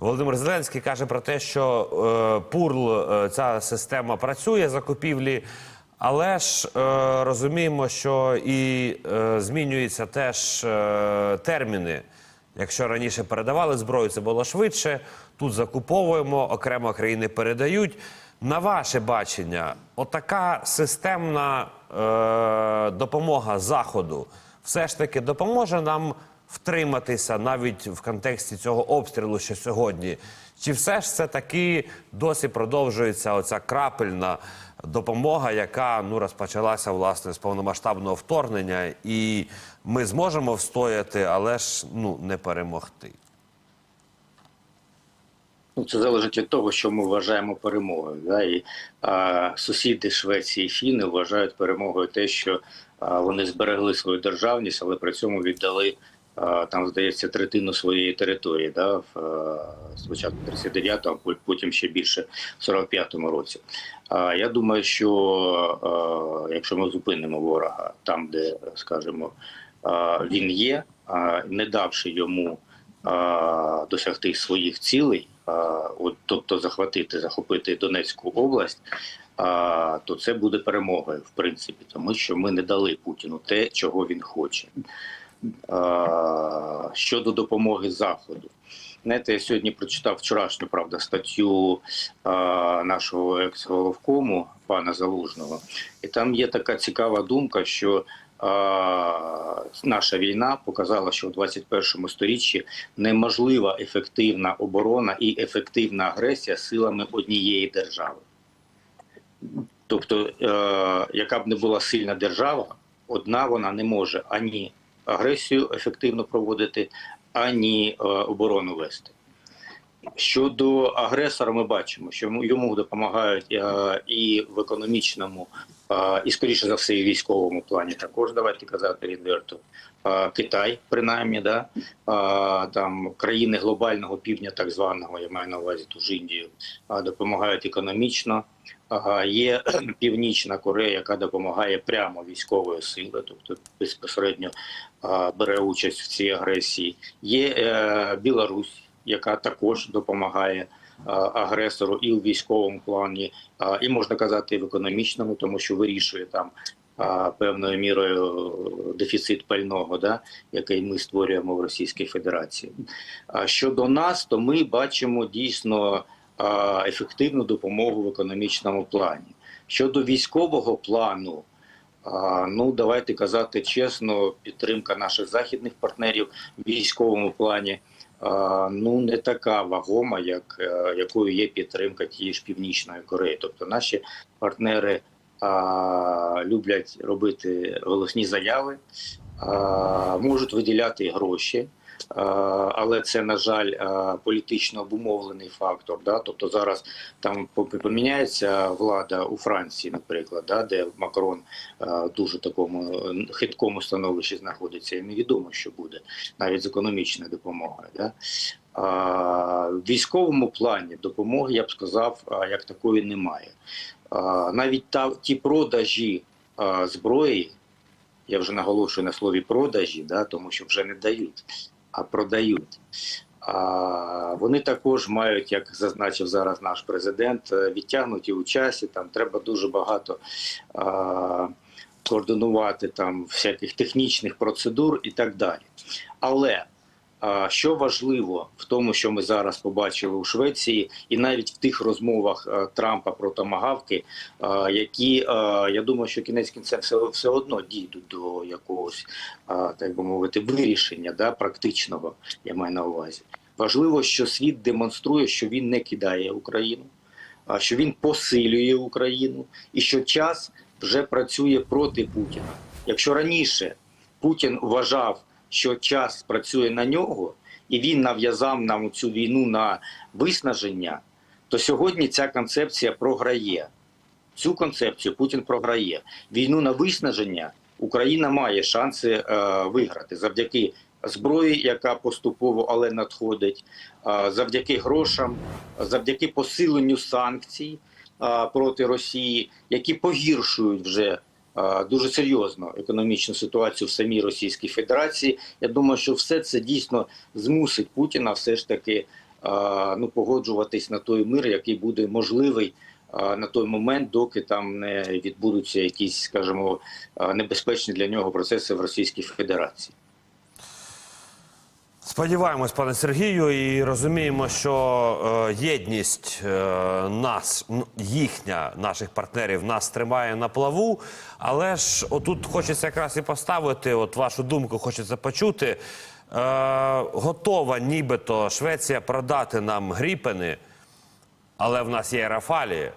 Володимир Зеленський каже про те, що е, ПУРЛ е, ця система працює закупівлі, але ж е, розуміємо, що і е, змінюються теж е, терміни. Якщо раніше передавали зброю, це було швидше. Тут закуповуємо, окремо країни передають. На ваше бачення, отака системна е, допомога заходу все ж таки допоможе нам втриматися навіть в контексті цього обстрілу, що сьогодні. Чи все ж це таки досі продовжується оця крапельна допомога, яка ну розпочалася власне з повномасштабного вторгнення, і ми зможемо встояти, але ж ну не перемогти. Ну, це залежить від того, що ми вважаємо перемогою. Да? І а, сусіди Швеції і Фіни вважають перемогою те, що а, вони зберегли свою державність, але при цьому віддали там, здається, третину своєї території. Да? В, спочатку 39-го, а потім ще більше в 45-му році. Я думаю, що якщо ми зупинимо ворога там, де, скажімо, він є, не давши йому досягти своїх цілей, от, тобто захватити, захопити Донецьку область, то це буде перемогою, в принципі, тому що ми не дали Путіну те, чого він хоче. Щодо допомоги Заходу. Знаєте, я сьогодні прочитав вчорашню правда статтю нашого екс-головкому пана Залужного, і там є така цікава думка, що наша війна показала, що у 21 сторіччі неможлива ефективна оборона і ефективна агресія силами однієї держави. Тобто, е, яка б не була сильна держава, одна вона не може ані агресію ефективно проводити, ані е, оборону вести. Щодо агресора, ми бачимо, що йому- допомагають е, і в економічному, е, і скоріше за все, і військовому плані. Також давайте казати відверто. Е, Китай, принаймні, да там країни глобального півдня, так званого, я маю на увазі ту ж Індію, допомагають економічно. Є Північна Корея, яка допомагає прямо військовою силою, тобто безпосередньо бере участь в цій агресії. Є Білорусь, яка також допомагає агресору і в військовому плані, і можна казати, в економічному, тому що вирішує там. Певною мірою дефіцит пального, да, який ми створюємо в Російській Федерації. Щодо нас, то ми бачимо дійсно ефективну допомогу в економічному плані. Щодо військового плану, ну давайте казати чесно, підтримка наших західних партнерів в військовому плані. Ну, не така вагома, як е, якою є підтримка тієї ж північної Кореї. Тобто наші партнери а, люблять робити голосні заяви, а, можуть виділяти гроші. А, але це на жаль політично обумовлений фактор. Да? Тобто зараз там поміняється влада у Франції, наприклад, да? де Макрон а, дуже такому е, хиткому становищі знаходиться, і невідомо, що буде навіть з економічною допомогою. Да? В військовому плані допомоги я б сказав, як такої немає. Навіть та ті продажі зброї. Я вже наголошую на слові продажі, да, тому що вже не дають, а продають. Вони також мають, як зазначив зараз наш президент, е, відтягнуті у часі. Там треба дуже багато координувати там всяких технічних процедур і так далі. Але що важливо в тому, що ми зараз побачили у Швеції, і навіть в тих розмовах е, Трампа про томагавки, е, які е, я думаю, що кінець кінцем все, все одно дійдуть до якогось, так би мовити, вирішення да, практичного, я маю на увазі. Важливо, що світ демонструє, що він не кидає Україну, що він посилює Україну, і що час вже працює проти Путіна. Якщо раніше Путін вважав, що час працює на нього, і він нав'язав нам цю війну на виснаження, то сьогодні ця концепція програє. Цю концепцію Путін програє. Війну на виснаження Україна має шанси е, виграти завдяки зброї, яка поступово але надходить, е, завдяки грошам, завдяки посиленню санкцій е, проти Росії, які погіршують вже дуже серйозно економічну ситуацію в самій Російській Федерації. Я думаю, що все це дійсно змусить Путіна все ж таки ну, погоджуватись на той мир, який буде можливий на той момент, доки там не відбудуться якісь, скажімо, небезпечні для нього процеси в Російській Федерації. Сподіваємось, пане Сергію, і розуміємо, що е, єдність е, нас, їхня, наших партнерів, нас тримає на плаву. Але ж отут хочеться якраз і поставити, от вашу думку хочеться почути. Е, готова нібито Швеція продати нам гріпени, але в нас є Рафалі,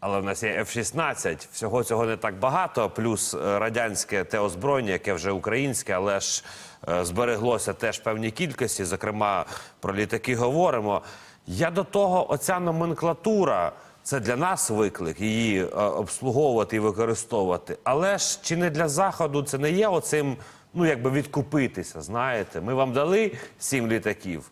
але в нас є F-16. Всього цього не так багато. Плюс е, радянське те озброєння, яке вже українське, але ж е, збереглося теж в певній кількості. Зокрема, про літаки говоримо. Я до того, оця номенклатура. Це для нас виклик її е, обслуговувати і використовувати. Але ж чи не для заходу це не є оцим, ну якби відкупитися? Знаєте, ми вам дали сім літаків.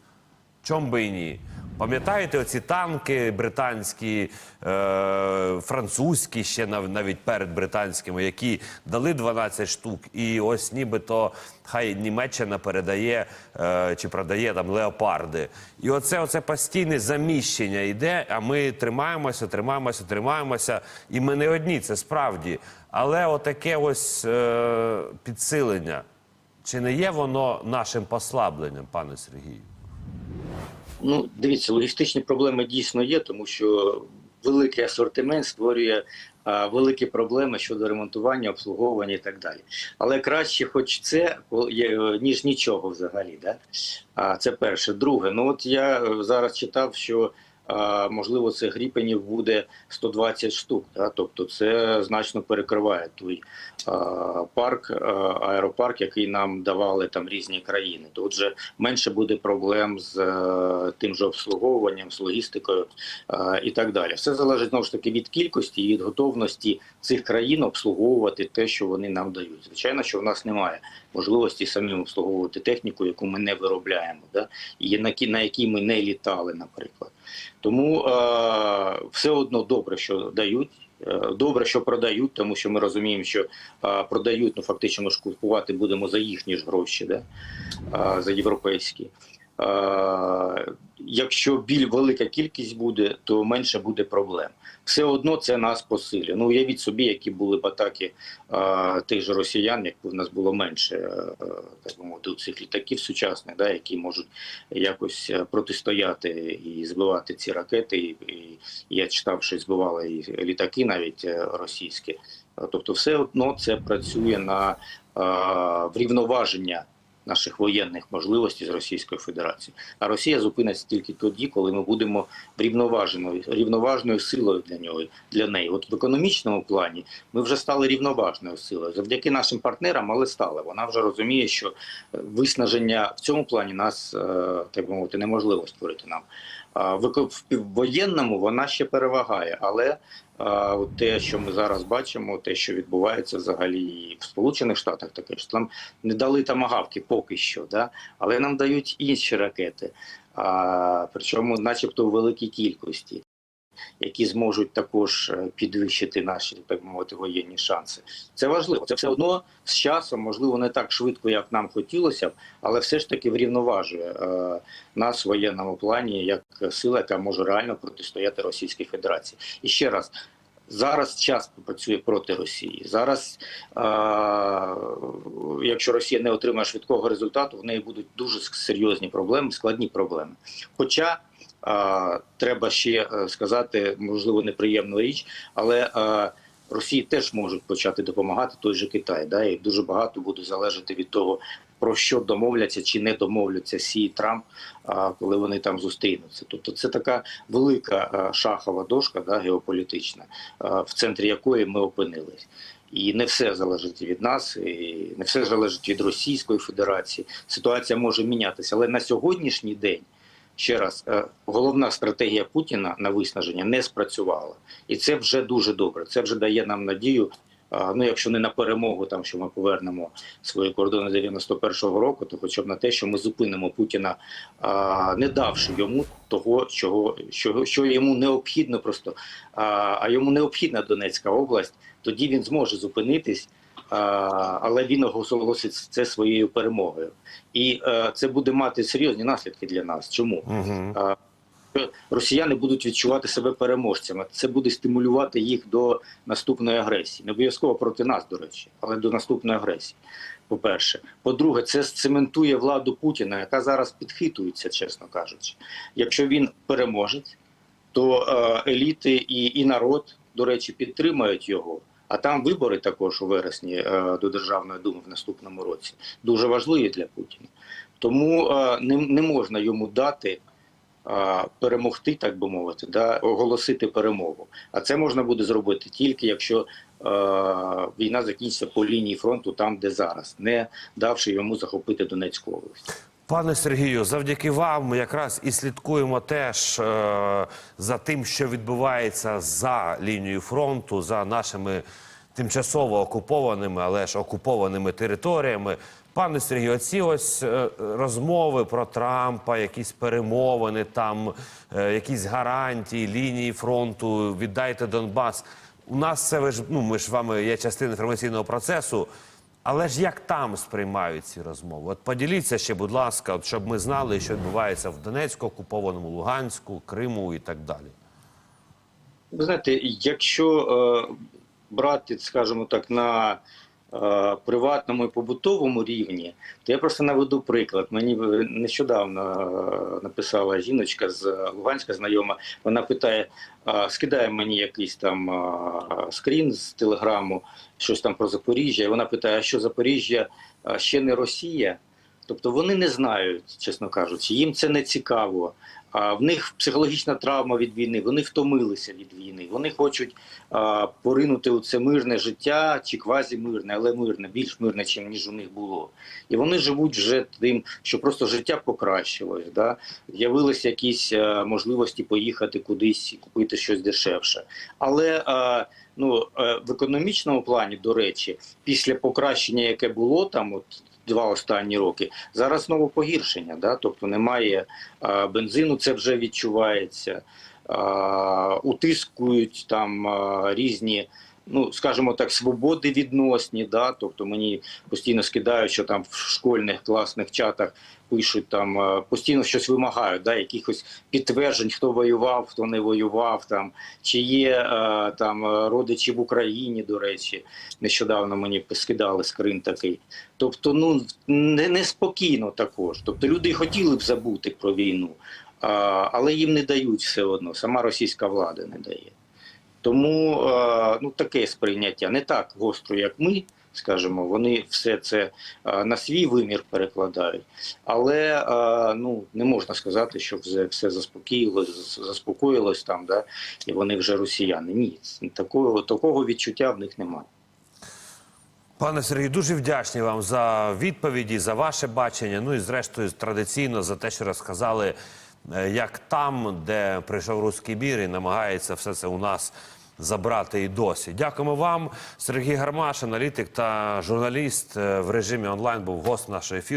Чом би і ні? Пам'ятаєте оці танки британські, е, французькі, ще навіть перед британськими, які дали 12 штук, і ось нібито хай Німеччина передає е, чи продає там леопарди. І оце, оце постійне заміщення йде, а ми тримаємося, тримаємося, тримаємося. І ми не одні, це справді. Але отаке ось е, підсилення. Чи не є воно нашим послабленням, пане Сергію? Ну, дивіться, логістичні проблеми дійсно є, тому що великий асортимент створює а, великі проблеми щодо ремонтування, обслуговування і так далі. Але краще, хоч це, е, ніж нічого взагалі. Да? А, це перше. Друге, ну от я е, зараз читав, що можливо це гріпенів буде 120 штук. Да? Тобто це значно перекриває той парк, аеропарк, який нам давали там різні країни. То отже, менше буде проблем з е, тим же обслуговуванням, з логістикою і так далі. Все залежить знову ж таки від кількості і від готовності цих країн обслуговувати те, що вони нам дають. Звичайно, що в нас немає можливості самим обслуговувати техніку, яку ми не виробляємо, да? і на, на якій ми не літали, наприклад. Тому е, все одно добре, що дають. Е, Добре, що продають, тому що ми розуміємо, що а, продають, ну фактично ми ж купувати будемо за їхні ж гроші, да? а, за європейські. Е, Якщо біль велика кількість буде, то менше буде проблем. Все одно це нас посилює. Ну уявіть собі, які були б атаки е, тих же росіян, якби в нас було менше е, так би мовити, цих літаків сучасних, да, які можуть якось протистояти і збивати ці ракети. І, і я читав, що збивали і літаки навіть російські. Тобто, все одно це працює на е, врівноваження наших воєнних можливостей з Російською Федерацією. А Росія зупиниться тільки тоді, коли ми будемо рівноваженою рівноважною силою для нього для неї. От в економічному плані ми вже стали рівноважною силою завдяки нашим партнерам, але стали. Вона вже розуміє, що е, виснаження в цьому плані нас е, так би мовити неможливо створити нам. В еко- воєнному вона ще перевагає, але те, що ми зараз бачимо, те, що відбувається взагалі і в Сполучених Штатах, таке що нам не дали тамагавки поки що, да? але нам дають інші ракети, причому, начебто, у великій кількості. Які зможуть також е, підвищити наші так мовити воєнні шанси, це важливо. Це все одно з часом, можливо, не так швидко, як нам хотілося б, але все ж таки врівноважує е, нас в воєнному плані як сила, яка може реально протистояти Російській Федерації. І ще раз. Зараз час працює проти Росії. Зараз, е, якщо Росія не отримає швидкого результату, в неї будуть дуже серйозні проблеми, складні проблеми. Хоча треба ще е, сказати, можливо, неприємну річ, але е, Росії теж можуть почати допомагати той же Китай. Да? І дуже багато буде залежати від того, про що домовляться чи не домовляться Сі і Трамп, коли вони там зустрінуться. Тобто це така велика шахова дошка, да, геополітична, в центрі якої ми опинились. І не все залежить від нас, і не все залежить від Російської Федерації. Ситуація може мінятися, але на сьогоднішній день. Ще раз, е, головна стратегія Путіна на виснаження не спрацювала, і це вже дуже добре. Це вже дає нам надію. Ну, якщо не на перемогу, там що ми повернемо свої кордони 91-го року, то хоча б на те, що ми зупинимо Путіна, не давши йому того, чого що, що йому необхідно, просто а, йому необхідна Донецька область. Тоді він зможе зупинитись але він оголосить це своєю перемогою. І е, це буде мати серйозні наслідки для нас. Чому? Угу. Росіяни будуть відчувати себе переможцями. Це буде стимулювати їх до наступної агресії. Не обов'язково проти нас, до речі, але до наступної агресії. По-перше, по-друге, це сцементує владу Путіна, яка зараз підхитується, чесно кажучи. Якщо він переможець, то е, еліти і, і народ, до речі, підтримають його. А там вибори також у вересні е, до Державної думи в наступному році дуже важливі для Путіна. Тому е, не, можна йому дати е, перемогти, так би мовити, да, оголосити перемогу. А це можна буде зробити тільки якщо війна закінчиться по лінії фронту, там де зараз, не давши йому захопити Донецьку область. Пане Сергію, завдяки вам ми якраз і слідкуємо теж е, за тим, що відбувається за лінією фронту, за нашими тимчасово окупованими, але ж окупованими територіями. Пане Сергію, оці ось е, розмови про Трампа, якісь перемовини, там е, якісь гарантії лінії фронту, віддайте Донбас. У нас це ви ж ну ми ж вами є частина інформаційного процесу. Але ж як там сприймають ці розмови? От поділіться ще, будь ласка, от щоб ми знали, що відбувається в Донецьку, окупованому Луганську, Криму і так далі. Ви знаєте, якщо е, брати, скажімо так, на приватному і побутовому рівні, то я просто наведу приклад. Мені нещодавно е, написала жіночка з Луганська знайома. Вона питає: е, скидає мені якийсь там е, скрін з телеграму, щось там про Запоріжжя. І вона питає: а що Запоріжжя е, ще не Росія? Тобто вони не знають, чесно кажучи, їм це не цікаво. А в них психологічна травма від війни, вони втомилися від війни. Вони хочуть а, поринути у це мирне життя чи квазімирне, але мирне, більш мирне, чим ніж у них було. І вони живуть вже тим, що просто життя покращилось. Да? З'явилися якісь а, можливості поїхати кудись і купити щось дешевше. Але а, ну, е, в економічному плані, до речі, після покращення, яке було там, от два останні роки, зараз знову погіршення. Да? Тобто немає а, бензину, це вже відчувається. А, утискують там а, різні. Ну, скажімо так, свободи відносні, да, тобто мені постійно скидають, що там в школьних класних чатах пишуть там е, постійно щось вимагають, да, якихось підтверджень, хто воював, хто не воював, там чи є е, там е, родичі в Україні, до речі, нещодавно мені скидали скрин такий. Тобто, ну не неспокійно також. Тобто люди хотіли б забути про війну, але їм не дають все одно. Сама російська влада не дає. Тому е, ну таке сприйняття не так гостро, як ми. Скажімо, вони все це е, на свій вимір перекладають, але е, ну не можна сказати, що все, заспокоїлось, заспокоїлось там, да, і вони вже росіяни. Ні, такого такого відчуття в них немає. Пане Сергію, дуже вдячні вам за відповіді, за ваше бачення. Ну і зрештою, традиційно за те, що розказали, як там, де прийшов руський бір, і намагається все це у нас забрати і досі. Дякуємо вам. Сергій Гармаш, аналітик та журналіст е, в режимі онлайн, був гост нашого ефіру.